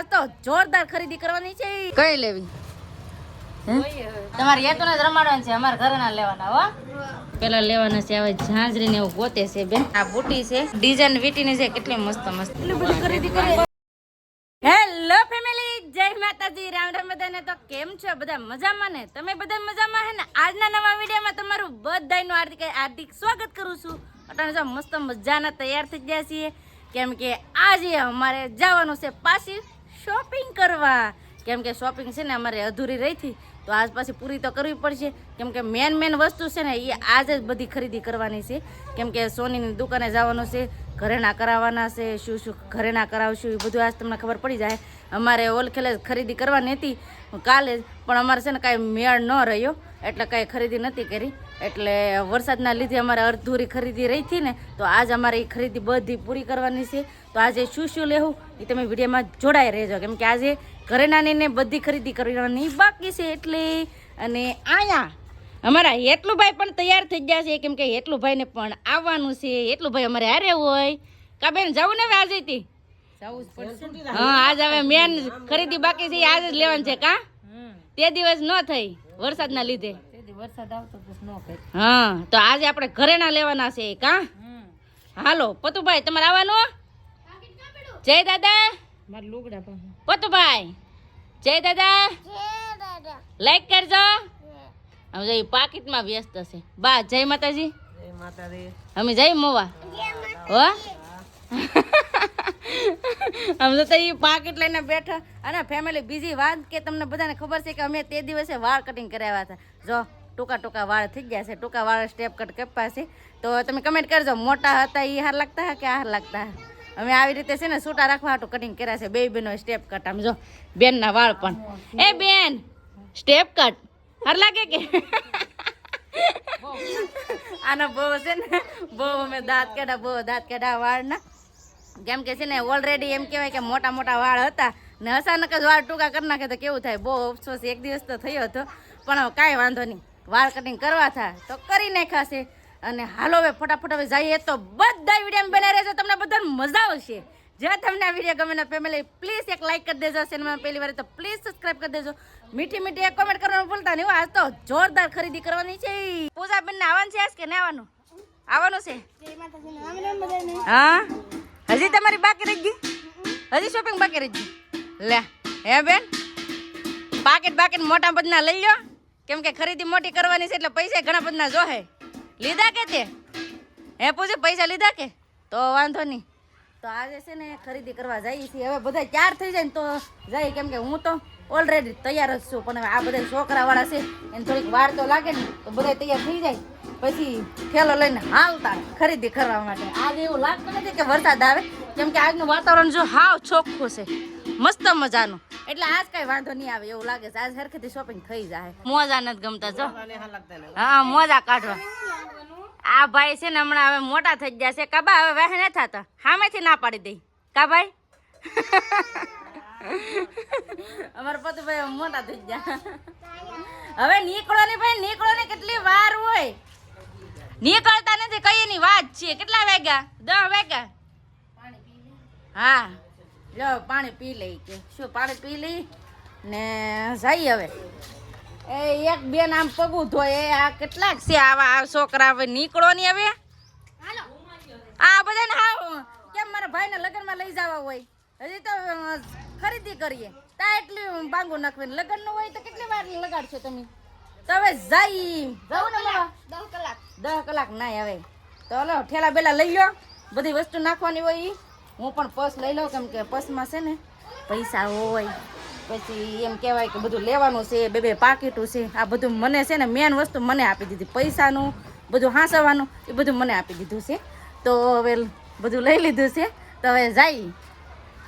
આજ તો જોરદાર ખરીદી કરવાની છે કઈ લેવી? તમારે હેતુને જ રમાડવાનું છે અમારા ઘરે ના લેવાના હો. પેલા લેવાના છે હવે ઝાંઝરી ને એવું ગોતે છે બેન. આ બુટી છે ડિઝાઇન વીટીની છે કેટલી મસ્ત મસ્ત. ખરીદી કરી. હેલો ફેમિલી જય માતાજી રામ રામ બધાને તો કેમ છો? બધા મજામાં ને? તમે બધા મજામાં હે ને? આજના નવા વિડીયોમાં તમારું બધાનું હાર્દિક હાર્દિક સ્વાગત કરું છું. અટાણે જો મસ્ત મજાના તૈયાર થઈ ગયા છીએ. કેમ કે આજે અમારે જવાનું છે પાછી શોપિંગ કરવા. કેમ કે શોપિંગ છે ને અમારે અધૂરી રહી હતી, તો આજ પાછી પૂરી તો કરવી પડશે. કેમ કે મેન મેન વસ્તુ છે ને એ આજે જ બધી ખરીદી કરવાની છે. કેમ કે સોનીની દુકાને જવાનું છે, ઘરેણા કરાવવાના છે, શું શું ઘરેણા કરાવશું એ બધું આજ તમને ખબર પડી જાય. અમારે ઓલખેલે ખરીદી કરવાની હતી, કાલે પણ અમારે છે ને કાંઈ મેળ ન રહ્યો, એટલે કાંઈ ખરીદી નથી કરી. એટલે વરસાદના લીધે અમારે અડધૂરી ખરીદી રહી હતી ને તો આજ અમારે એ ખરીદી બધી પૂરી કરવાની છે. તો આજે શું શું લેવું એ તમે વિડીયોમાં જોડાઈ રહેજો. કેમ કે આજે ઘરેણાની ને બધી ખરીદી કરવાની બાકી છે એટલે અને આયા. અમારા હેતલુભાઈ પણ તૈયાર થઈ ગયા છે. કેમ કે હેતલુભાઈને પણ આવવાનું છે. હેતલુભાઈ અમારે હારે હોય. કા બેન જવું ને હવે આજે થી હા આજ હવે મેન ખરીદી બાકી છે. આજે જ લેવાનું છે કા? તે દિવસ ન થઈ વરસાદના લીધે. હા તો આજે આપણે ઘરેણા લેવાના છે કા હાલો પતુભાઈ તમારે આવવાનું? જય દાદા. પતુભાઈ જય દાદા. લાઈક કરજો. હવે જો ઈ પાકીટમાં વ્યસ્ત છે. બા જય માતાજી. અમે જય મોવા. હો? આમ તો એ પાકીટ લઈને બેઠા. અને ફેમિલી બીજી વાત કે તમને બધાને ખબર છે કે અમે તે દિવસે વાળ કટિંગ કરાવ્યા હતા. જો ટૂંકા ટૂંકા વાળ થઈ ગયા છે. ટૂંકા વાળ સ્ટેપ કટ કપ્પા છે. તો તમે કમેન્ટ કરજો. મોટા હતા એ હાર લાગતા હા કે હાર લાગતા અમે આવી રીતે છે ને સૂટા રાખવા હાટું કટિંગ કર્યા છે. બે બેનો સ્ટેપ કટ આમ જો, બેનના વાળ પણ. એ બેન સ્ટેપ કટ હાર લાગે કે? આના બહુ છે ને, બહુ અમે દાંત કાઢા બહુ દાંત કાઢા વાળના. કેમ કે છે ને ઓલરેડી એમ કહેવાય કે મોટા મોટા વાળ હતા. ને અચાનક જ વાળ ટૂંકા કરી નાખે તો કેવું થાય? બહુ અફસોસ. એક દિવસ તો થયો હતો. પણ કાંઈ વાંધો નહીં. વાળ કટિંગ કરવા થા, તો કરી નાખાશે અને હાલો હવે ફટાફટ હવે જઈએ તો બધા વીડિયો બનાવી રહેજો, તમને બધાને મજા આવશે. જો તમને આ વીડિયો ગમે ફેમિલી પ્લીઝ એક લાઇક કરી દેજો ચેનલમાં પહેલી વાર તો પ્લીઝ સબસ્ક્રાઇબ કરી દેજો. મીઠી મીઠી એક કોમેન્ટ કરવાનું ભૂલતા નહીં. આજ તો જોરદાર ખરીદી કરવાની છે. પૂજા ને આવવાનું છે આજ કે ના આવવાનું? આવવાનું છે? હા? હજી તમારી બાકી રહી ગઈ? હજી શોપિંગ બાકી રહી ગઈ? લે, હે બેન? પાકેટ બાકેટ મોટા બધના લઈ લો કેમ કે ખરીદી મોટી કરવાની છે એટલે પૈસા ઘણા બધા જોહે. લીધા કે તે? હે પૂછે પૈસા લીધા કે? તો વાંધો નહીં. તો આજે છે ને ખરીદી કરવા જઈએ છીએ હવે બધા તૈયાર થઈ જાય ને તો જાય. કેમ કે હું તો ઓલરેડી તૈયાર જ છું, પણ હવે આ બધા છોકરાવાળા છે, એને થોડીક વાર તો લાગે ને, તો બધા તૈયાર થઈ જાય. પછી ઠેલો લઈને હાલતા ખરીદી કરવા માટે. આજે એવું લાગતું નથી કે વરસાદ આવે. કેમ કે આજનું વાતાવરણ જો હાવ ચોખ્ખું છે. મસ્ત મજાનું. એટલે આજ કઈ વાંધો નહીં આવે એવું લાગે છે. આજ હરખેથી શોપિંગ થઈ જાય. મોજા નથી ગમતા જો. હા મોજા કાઢવા. આ ભાઈ છે ને હમણાં હવે મોટા થઈ ગયા છે. કાબા હવે વહેન નથી થતા. સામેથી ના પાડી દઈ કા ભાઈ? અમારા પતિભાઈ મોટા થઈ ગયા. હવે નીકળો ને ભાઈ નીકળો ને કેટલી વાર હોય. નીકળતા નથી કઈ ની વાત છે. કેટલા વાગ્યા? દસ વાગ્યા? હા. લો પાણી પી લઈ કે. શું પાણી પી લઈ? ને જઈ હવે. એ એક બેન આમ પગું ધોય એ આ કેટલાક છે આવા આ છોકરા હવે નીકળો ની હવે. આ બધાને હા કેમ મારા ભાઈને લગ્નમાં લઈ જવા હોય? હજી તો ખરીદી કરીએ. તા એટલી બાંગો નાખવી લગ્નનું હોય તો કેટલી વાર લગાડશો તમે? તમે જઈ. જવું ને દસ કલાક. દસ કલાક ના હવે. તો હલો ઠેલા બેલા લઈ લો બધી વસ્તુ નાખવાની હોય ઈ. હું પણ પર્સ લઈ લઉં કેમ કે પર્સમાં છે ને પૈસા હોય. પછી એમ કહેવાય કે બધું લેવાનું છે, બે બે પાકીટું છે. આ બધું મને છે ને મેન વસ્તુ મને આપી દીધી. પૈસાનું, બધું હાંસવાનું, એ બધું મને આપી દીધું છે. તો હવે બધું લઈ લીધું છે. તો હવે જાય.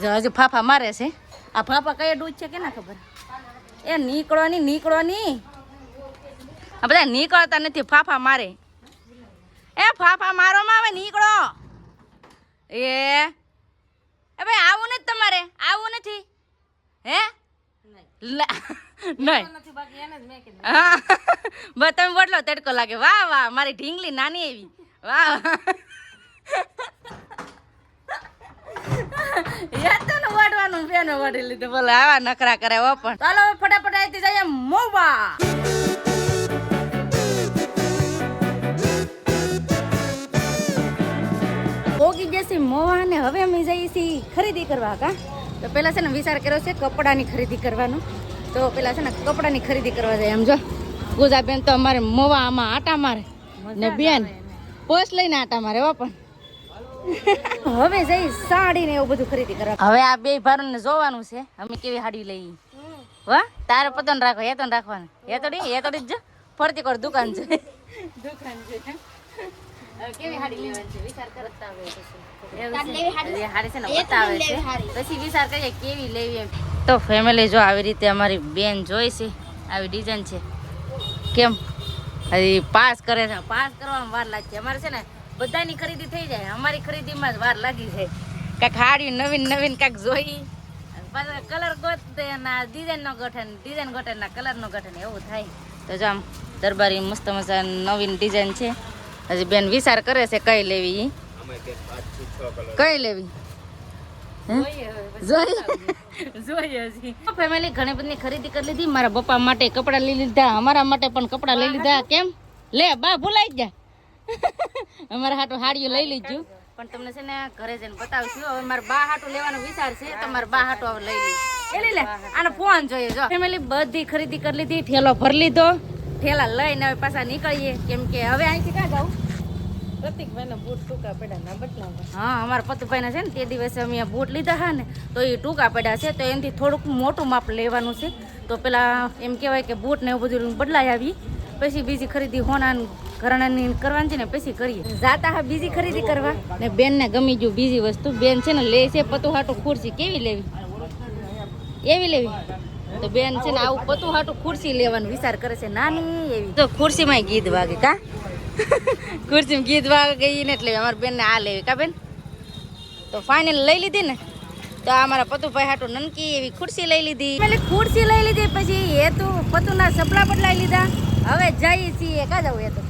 જો હજુ ફાફા મારે છે. આ ફાફા કયા ડૂચ છે કે ના ખબર? એ નીકળો નહીં આ બધા નીકળતા નથી, ફાફા મારે. એ ફાફા મારો માં આવે, નીકળો. એ એ ભાઈ આવું નથી તમારે? આવું નથી? હે? નહીં. હા. તમે બોટલો તડકો લાગે. વાહ વાહ મારી ઢીંગલી નાની એવી વાહ યાતન વાડવાનું પેનો વાડી લીધું. બોલે આવા નખરા કરે ઓ પણ. ચાલો ફટાફટ આવી જઈએ. મોવા. જશે મોવા ને હવે અમે જઈએ છીએ ખરીદી કરવા કા? તો પેલા છે ને વિચાર કર્યો છે કપડાની ખરીદી કરવાનો. તો પેલા છે ને કપડાની ખરીદી કરવા જાય. એમ જો પૂજાબેન તો અમારે મોવા આમાં આટા મારે. ને બેન પોસ લઈને આટા મારે એવા પણ. હવે જઈ સાડી ને એવું બધું ખરીદી કરવા. હવે આ બે ભારું ને જોવાનું છે. અમે કેવી સાડી લઈ? વાહ તારે પતન રાખો એ તો રાખવાનું. એ તો એ તો જ. ફરતી કર દુકાન છે. દુકાન છે. કેવી લેવાની છે? વિચાર બતાવે છે. પછી વિચાર કરીએ કેવી લેવી એમ. તો ફેમિલી જો આવી રીતે અમારી બેન જોઈ છે આવી ડિઝાઇન છે. કેમ? હજી પાસ કરે છે. પાસ કરવામાં વાર લાગશે. અમારે છે ને બધાની ખરીદી થઈ જાય. અમારી ખરીદીમાં જ વાર લાગી જાય. કાંઈક હાડી નવીન નવીન કાંઈક જોઈ. પાછા કલર ગોતે ના ડિઝાઇન નો ગઠન ડિઝાઇન ગોઠે ના કલર નો ગઠન એવું થાય. તો જો આમ દરબારી મસ્ત મસ્ત નવીન ડિઝાઇન છે. હજી બેન વિચાર કરે છે કઈ લેવી કઈ લેવી? ફેમિલી ઘણી બધી ખરીદી કરી લીધી. મારા પપ્પા માટે કપડા લઈ લીધા અમારા માટે પણ કપડા લઈ લીધા. કેમ? લે બા ભૂલાઈ જા. અમારા હાટું હાડીઓ લઈ લીધું. પણ તમને છે ને ઘરે જઈને બતાવશું. હવે મારા બા હાટું લેવાનો વિચાર છે તમારે મારા બા હાટું હવે લઈ લઈ લઈ લે આનો ફોન જોઈએ જો. ફેમિલી બધી ખરીદી કરી લીધી ઠેલો ભરી લીધો. ઠેલા લઈને હવે પાછા નીકળીએ. કેમ કે હવે અહીંથી ક્યાં જાવ હા અમારા પતુભાઈના છે ને તે દિવસે અમે બૂટ લીધા હા ને તો એ ટૂંકા પડ્યા છે તો એનાથી થોડુંક મોટું માપ લેવાનું છે. તો પેલા એમ કહેવાય કે બૂટ ને એવું બધું બદલાઈ આવી પછી બીજી ખરીદી હોના ઘરાણાની કરવાની છે ને પછી કરીએ. જાતા હા બીજી ખરીદી કરવા ને બેનને ગમી ગયું બીજી વસ્તુ. બેન છે ને લે છે પતુ હાટું ખુરશી. કેવી લેવી? એવી લેવી? તો બેન છે ને આવું પતું હાટું ખુરશી લેવાનો વિચાર કરે છે નાની એવી. તો ખુરશીમાં ગીત વાગે કા? ખુરશીમાં ગીત વાગે ગઈ ને એટલે અમારા બેનને આ લેવી કા બેન? તો ફાઇનલ લઈ લીધી ને? તો અમારા અમારા પતુભાઈ હાટું નનકી એવી ખુરશી લઈ લીધી. એટલે ખુરશી લઈ લીધી પછી એ તો પતુના સપડા બદલાઈ લીધા. હવે જઈએ છીએ કા જવું એ તો?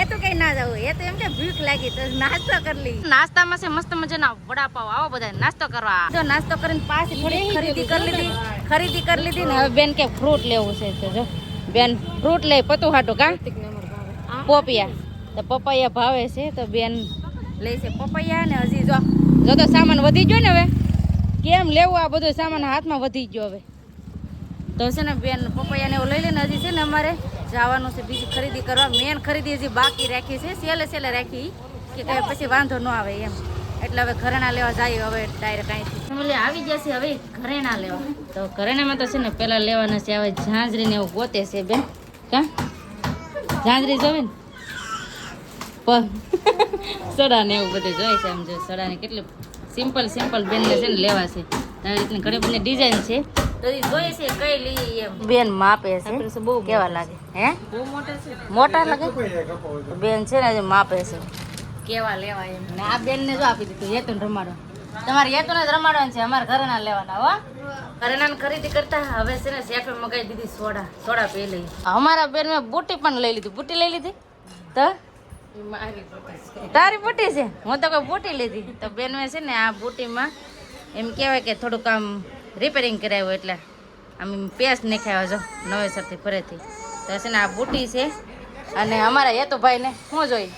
એ તો કઈ ના જવું એ તો એમ કે ભૂખ લાગી તો નાસ્તો કરી લઈ નાસ્તામાં છે મસ્ત મજાના વડાપાવ આવો બધા નાસ્તો કરવા. જો નાસ્તો કરીને પાછી થોડી ખરીદી કરી લીધી. ખરીદી કરી લીધી ને, હવે બેન કે ફ્રૂટ લેવું છે તો જો, બેન ફ્રૂટ લે પતું હાટું કા? પોપિયા. તો પપૈયા ભાવે છે તો બેન લે છે પપૈયા ને હજી જો જો તો સામાન વધી ગયો ને હવે. કેમ લેવું આ બધું સામાન હાથમાં વધી ગયો હવે? તો છે ને બેન પપૈયાને એવું લઈ લઈને હજી છે ને અમારે જવાનું છે બીજી ખરીદી કરવા. મેન ખરીદી હજી બાકી રાખી છે. સેલે સેલે રાખી કે પછી વાંધો ન આવે એમ. એટલે હવે ઘરેણા લેવા જાય હવે ડાયરેક્ટ અહીંથી. ફેમિલી આવી જશે હવે ઘરેણા લેવા. તો ઘરેણામાં તો છે ને પેલા લેવાના છે હવે ઝાંઝરી ને એવું ગોતે છે બેન. કા? ઝાંઝરી જોવે ને? સડા ને એવું બધું જોઈએ છે આમ જો સડા ને કેટલી સિમ્પલ સિમ્પલ બેનને છે ને લેવા છે. આવી રીતની ઘણી બધી ડિઝાઇન છે. તો એ જોઈએ છે કઈ લઈ એમ. બેન માપે છે. બહુ કેવા લાગે? હે? મોટા લાગે? બેન છે ને આજે માપે છે. કેવા લેવા એમ. ને આ બેન ને જો આપી દીધું હેતું રમાડો. તમારે હેતું જ રમાડવાનું છે અમારે ઘરેના લેવાના હો. ઘરેના ખરીદી કરતા હવે છે ને શેફે મગાવી દીધી સોડા સોડા પી લઈ અમારા બેન મેં બુટી પણ લઈ લીધી. બુટી લઈ લીધી? તો? તારી બુટી છે? હું તો કોઈ બુટી લીધી. તો બેન મેં છે ને આ બુટીમાં એમ કહેવાય કે થોડુંક આમ રિપેરિંગ કરાવ્યું એટલે આમ પેસ્ટ નાખ્યા જો નવેસરથી ફરેથી તો છે ને આ બુટી છે અને અમારા હેતુભાઈને શું જોઈ?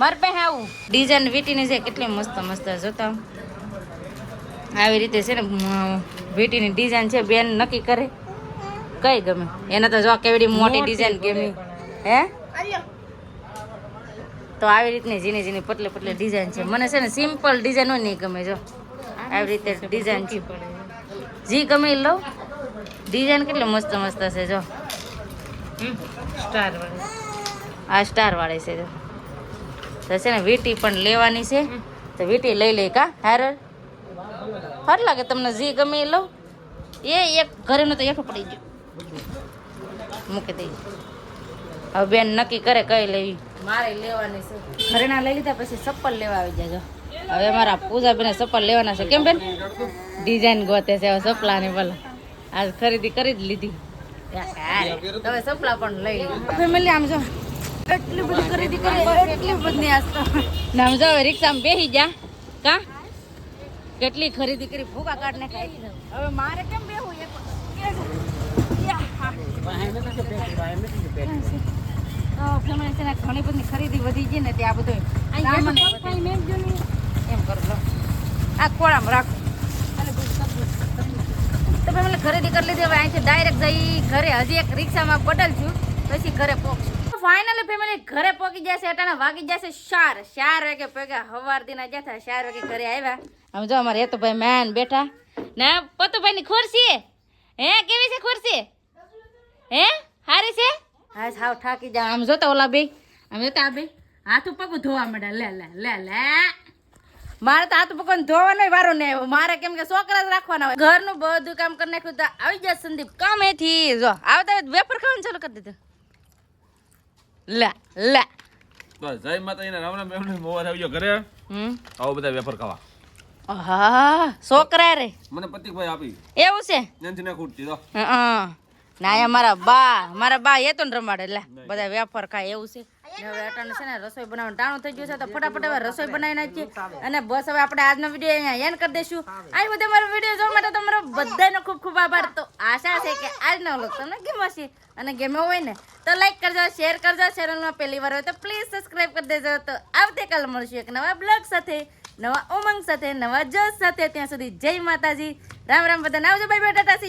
મારે પાસે આવું. ડિઝાઇન વીટીની છે કેટલી મસ્ત મસ્ત જોતા. આવી રીતે છે ને વીટીની ડિઝાઇન છે બેન નક્કી કરે. કઈ ગમે? એને તો જો કેવડી મોટી ડિઝાઇન ગમી. હે? તો આવી રીતની ઝીણી ઝીણી પતલી પતલી ડિઝાઇન છે. મને છે ને સિમ્પલ ડિઝાઇન હોય નહીં ગમે જો. આવી રીતે ડિઝાઇન છે. જી ગમે એ લઉં. ડિઝાઇન કેટલી મસ્ત મસ્ત છે જો. સ્ટાર આ સ્ટાર વાળી છે. જો તો છે ને વીટી પણ લેવાની છે. તો વીટી લઈ લઈ કા હાર હાર લાગે તમને જી ગમે એ લો. એ એક ઘરેનું તો એકઠું પડી ગયું. મૂકી દઈ હવે બેન નક્કી કરે કઈ લેવી. મારે લેવાની છે. ઘરેના લઈ લીધા પછી ચપ્પલ લેવા આવી જાજો. હવે મારા પૂજા બેને ચપ્પલ લેવાના છે. કેમ બેન? ડિઝાઇન ગોતે છે હવે ચપલાની ભલે. આજ ખરીદી કરી જ લીધી. ચપલા પણ લઈ ફેમિલી આમ જો. એટલી બધી ખરીદી કરી એટલી બધી આજ તો. ને આમ જો રિક્ષામાં બેસી જા. કા? કેટલી ખરીદી કરી ભૂકા કાઢને ખાઈ હવે મારે કેમ બેહું એક તો ફેમિલી છે ને ઘણી બધી ખરીદી વધી ગઈ ને તે આ બધું. એમ કરો આ કોળામાં રાખો. તો ફેમિલી ખરીદી કરી લીધી. હવે અહીંથી ડાયરેક્ટ જઈ ઘરે. હજી એક રિક્ષામાં બદલ છું. પછી ઘરે પહોંચશું ફાઇનલી ફેમિલી ઘરે પહોંચી જશે અટાણા વાગી જશે ચાર. ચાર વાગે પગે હવાર દિના જતા ચાર વાગે ઘરે આવ્યા. આમ જો અમારે હેતુભાઈ મેન બેઠા. ના પતુભાઈ ની ખુરશી હે, કેવી છે ખુરશી? હે, હારી છે? હા સાવ થાકી જા. આમ જોતા ઓલા બે આમ જોતા આ બે હાથ પગ ધોવા માંડ્યા. લે લે લે લે. મારે તો હાથ પકડ ધોવાનો વારો નહીં આવ્યો. મારે કેમ કે છોકરા જ રાખવાના હોય. ઘરનું બધું કામ કરી નાખ્યું તો આવી જાય સંદીપ કામેથી. જો આવતા વેપર વેફર ખાવાનું ચાલુ કરી દીધું. લે લે. બસ જય માતાજીના રામ રામ એમને મોવાર આવી ઘરે. હમ. આવો બધા વેફર ખાવા. હા છોકરા રે. મને પતિકભાઈ આપી. એવું છે? ત્યાંથી ના ખૂટતી તો હં. ના મારા બા મારા બા એ તો રમાડે. લે બધા વેફર ખાય એવું છે. રસોઈ બનાવી નાખીએ. આજનો વીડિયો અહીંયા એન્ડ કરી દઈશું. આ બધે મારો વીડિયો જોવા માટે તમારો બધાનો આજનો વ્લોગ તમને ગમ્યો હશે અને ગેમો હોય ને, તો લાઈક કરજો શેર કરજો. ચેનલમાં પહેલી વાર હોય તો પ્લીઝ સબસ્ક્રાઇબ કરી દેજો. તો આવતીકાલ મળશું એક નવા બ્લોગ સાથે, નવા ઉમંગ સાથે, નવા જોશ સાથે. ત્યાં સુધી જય માતાજી. રામ રામ બધાને આવજો. Bye bye Tata